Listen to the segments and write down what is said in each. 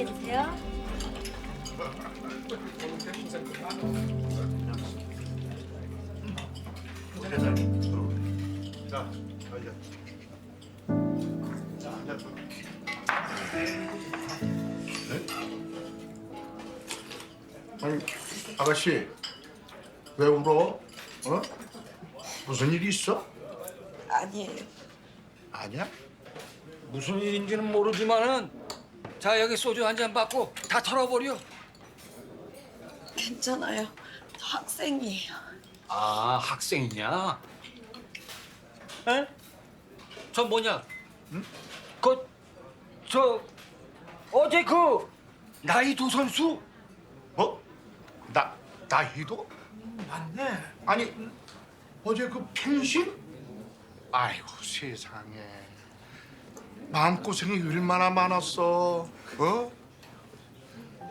맛있게 드세요. 자, 앉아. 자, 앉아. 네? 아니, 아가씨, 왜 울어? 어? 무슨 일이 있어? 아니에요. 아니야? 무슨 일인지는 모르지만은 자 여기 소주 한 잔 받고 다 털어버려. 괜찮아요. 저 학생이에요. 아 학생이냐? 에? 저 뭐냐? 응? 그저 어제 그 나이도 선수 뭐? 나, 나희도? 맞네. 아니, 어제 그 펜싱? 아이고, 세상에. 마음고생이 얼마나 많았어. 어?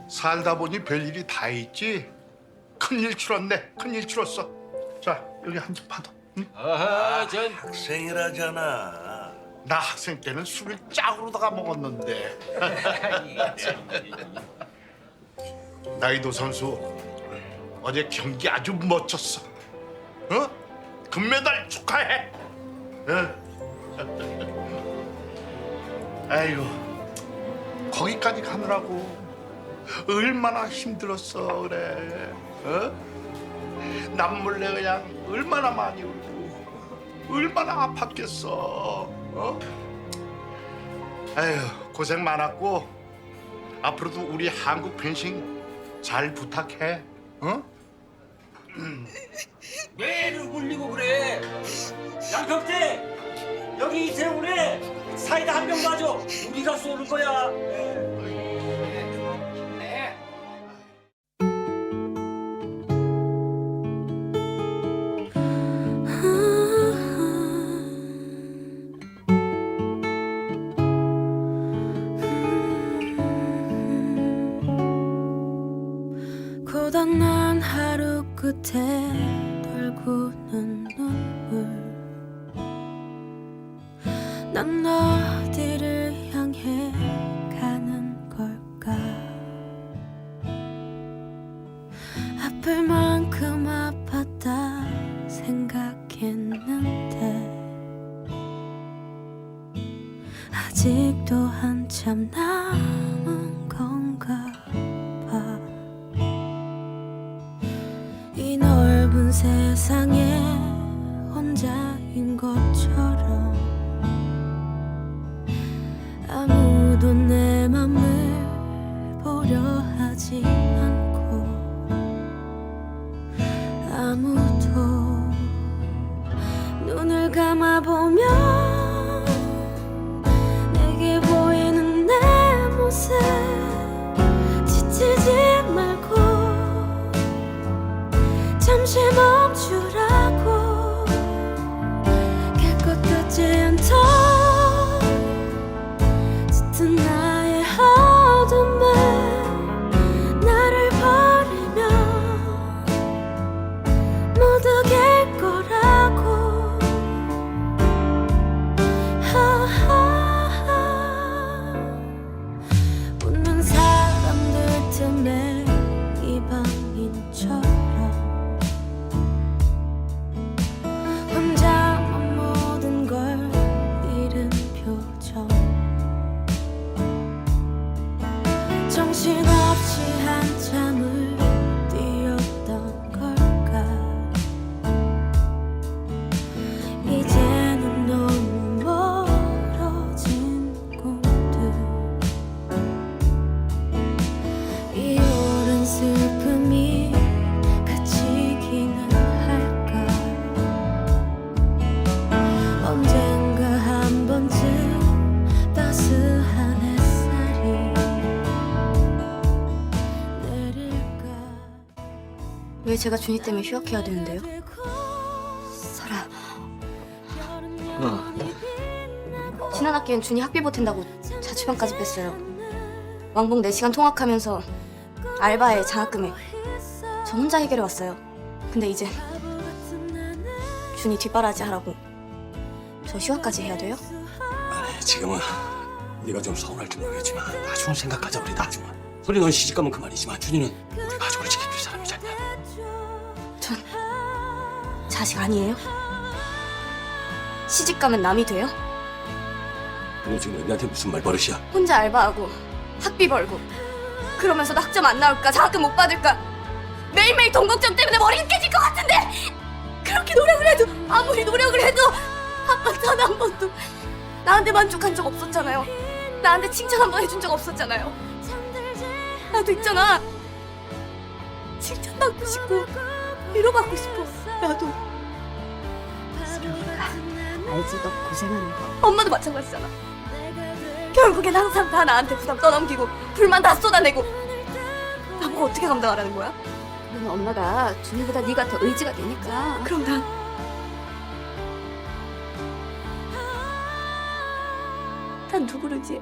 살다 보니 별일이 다 있지. 큰일 치렀네. 큰일 치렀어. 자, 여기 한잔 받아. 응? 아하 전 학생이라잖아. 나 학생 때는 술을 짝으로다가 먹었는데. 나이도 선수 어제 경기 아주 멋졌어. 어? 금메달 축하해. 어? 아이고 거기까지 가느라고 얼마나 힘들었어 그래. 어? 남몰래 그냥 얼마나 많이 울고 얼마나 아팠겠어. 어? 아휴 고생 많았고 앞으로도 우리 한국 펜싱 잘 부탁해. 어? 왜 울리고 그래? 양평재 여기 이태원에 사이다 한병 가져. 우리가 쏘는 거야. 네. 고단한 하루 끝에 난 어디를 향해 가는 걸까? 아플 만큼 아팠다 생각했는데 아직도 한참 남은 건가 봐. 이 넓은 세상에 감아보면 정 정신없이 한참 왜 제가 준이 때문에 휴학해야 되는데요? 설아 지난 학기엔 준이 학비 보탠다고 자취방까지 뺐어요 왕복 4시간 통학하면서 알바에 장학금에 저 혼자 해결해 왔어요 근데 이제 준이 뒷바라지 하라고 저 휴학까지 해야 돼요? 지금은 네가 좀 서운할지 모르겠지만 나중을 생각하자 우리 나중을. 소리 넌 시집 가면 그만이지만 준이는 우리 가족을 지켜 자식 아니에요? 시집 가면 남이 돼요? 너 지금 언니한테 무슨 말버릇이야? 혼자 알바하고 학비 벌고 그러면서 학점 안 나올까 장학금 못 받을까 매일매일 돈 걱정 때문에 머리가 깨질 것 같은데 그렇게 노력을 해도 아무리 노력을 해도 한번단한 번도 나한테 만족한 적 없었잖아요 나한테 칭찬 한 번 해준 적 없었잖아요 나도 있잖아 칭찬받고 싶고 위로받고 싶어 나도. 알지 너 고생하는 거. 엄마도 마찬가지잖아. 결국엔 항상 다 나한테 부담 떠넘기고 불만 다 쏟아내고. 나보고 어떻게 감당하라는 거야? 그러면 엄마가 준이보다 네가 더 의지가 되니까. 그럼 난 난 누구를 지해?